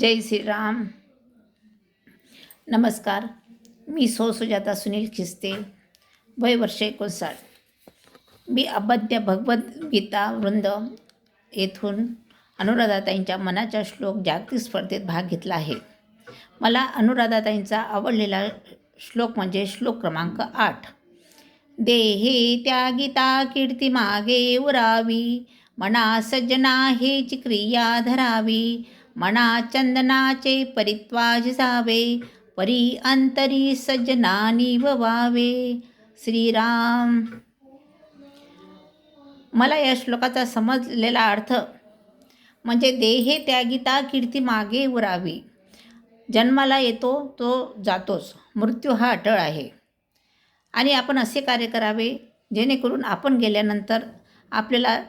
जय श्रीराम. नमस्कार. मी सौ सुजाता सुनील खिस्ते. वय वर्ष एकोणसाठ. मी अबद्य भगवद्गीता वृंद येथून अनुराधाताईंच्या मनाच्या श्लोक जागतिक स्पर्धेत भाग घेतला आहे. मला अनुराधाताईंचा आवडलेला श्लोक म्हणजे श्लोक क्रमांक आठ. देहे त्यागिता कीर्ती मागे उरावी मना सज्जना हेची क्रिया धरावी मना चंदनाचे परित्वाज जावे परी अंतरी सज्जनानी व्हावे श्रीराम. मला या श्लोकाचा समजलेला अर्थ म्हणजे देहे त्यागिता कीर्ती मागे उरावी. जन्माला येतो तो जातोच. मृत्यू हा अटळ आहे. आणि आपण असे कार्य करावे जेणेकरून आपण गेल्यानंतर आपल्याला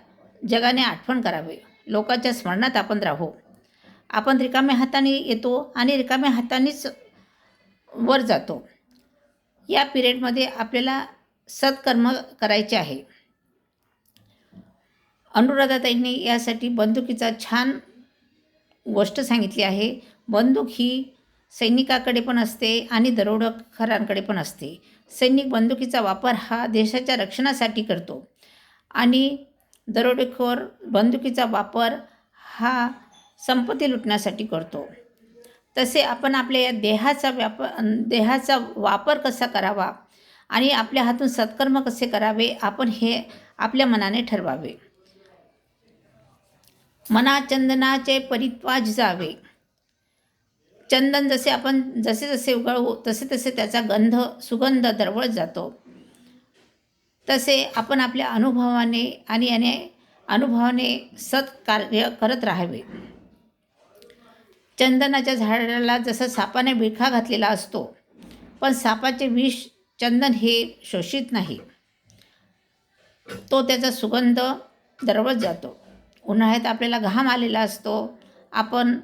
जगाने आठवण करावे. लोकांच्या स्मरणात आपण राहू. आपण रिकाम्या हाताने येतो आणि रिकाम्या हातानेच वर जातो. या पिरियडमध्ये आपल्याला सत्कर्म करायचे आहे. अनुराधाताईंनी यासाठी बंदुकीचा छान गोष्ट सांगितली आहे. बंदूक ही सैनिकाकडे पण असते आणि दरोडखोरांकडे पण असते. सैनिक बंदुकीचा वापर हा देशाच्या रक्षणासाठी करतो. आणि दरोडेखोर बंदुकीचा वापर हा संपत्ती लुटण्यासाठी करतो. तसे आपण आपल्या या देहाचा व्याप देहाचा वापर कसा करावा आणि आपल्या हातून सत्कर्म कसे करावे आपण हे आपल्या मनाने ठरवावे. मना चंदनाचे परित्वाज जावे. चंदन जसे आपण जसे जसे उगळवू तसे तसे त्याचा गंध सुगंध दरवळत जातो. तसे आपण आपल्या अनुभवाने आणि याने अनुभवाने सत्कार्य करत राहावे. चंदनाच्या झाडाला जसं सापाने विळखा घातलेला असतो पण सापाचे विष चंदन हे शोषित नाही. तो त्याचा सुगंध दरवत जातो. उन्हाळ्यात आपल्याला घाम आलेला असतो. आपण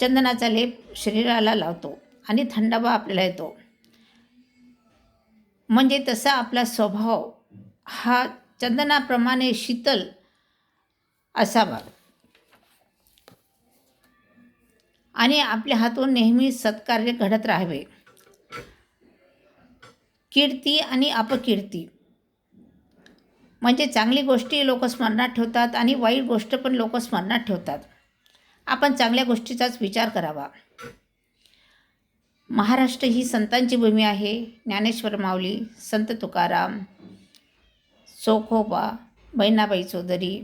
चंदनाचा लेप शरीराला लावतो आणि थंडावा आपल्याला येतो. म्हणजे तसा आपला स्वभाव हा चंदनाप्रमाणे शीतल असावा. आणि आपल्या हातून नेहमी सत्कार्य घडत राहावे. कीर्ती आणि अपकीर्ती. म्हणजे चांगली गोष्टी लोक स्मरणात ठेवतात आणि वाईट गोष्ट पण लोक स्मरणात ठेवतात. आपण चांगल्या गोष्टीचाच विचार करावा. महाराष्ट्र ही संतांची भूमी आहे. ज्ञानेश्वर माऊली संत तुकाराम चोखोबा बहिणाबाई चौधरी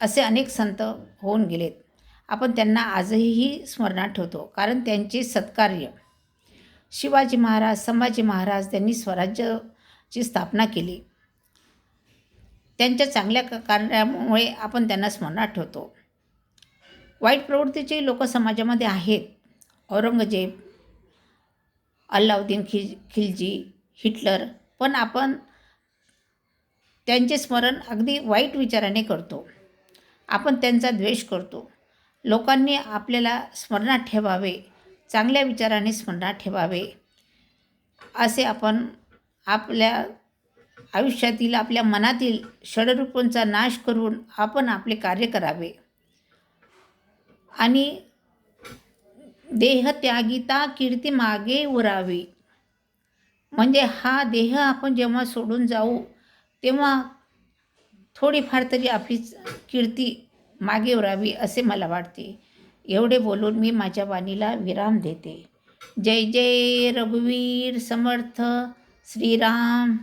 असे अनेक संत होऊन गेलेत. आपण त्यांना आजही स्मरणात ठेवतो. कारण त्यांचे सत्कार्य शिवाजी महाराज संभाजी महाराज त्यांनी स्वराज्याची स्थापना केली. त्यांच्या चांगल्या कार्यामुळे आपण त्यांना स्मरणात ठेवतो. वाईट प्रवृत्तीचे लोक समाजामध्ये आहेत औरंगजेब अल्लाउद्दीन खिल खिलजी हिटलर पण आपण त्यांचे स्मरण अगदी वाईट विचाराने करतो. आपण त्यांचा द्वेष करतो. लोकांनी आपल्याला स्मरणात ठेवावे चांगल्या विचाराने स्मरणात ठेवावे. असे आपण आपल्या आयुष्यातील आपल्या मनातील षडरूपांचा नाश करून आपण आपले कार्य करावे. आणि देह त्यागीता कीर्ती मागे उरावी. म्हणजे हा देह आपण जेव्हा सोडून जाऊ तेव्हा थोडीफार तरी आपली कीर्ती मागे उरावी असे मला वाटते. एवढे बोलून मी माझ्या वाणीला विराम देते. जय जय रघुवीर समर्थ. श्रीराम.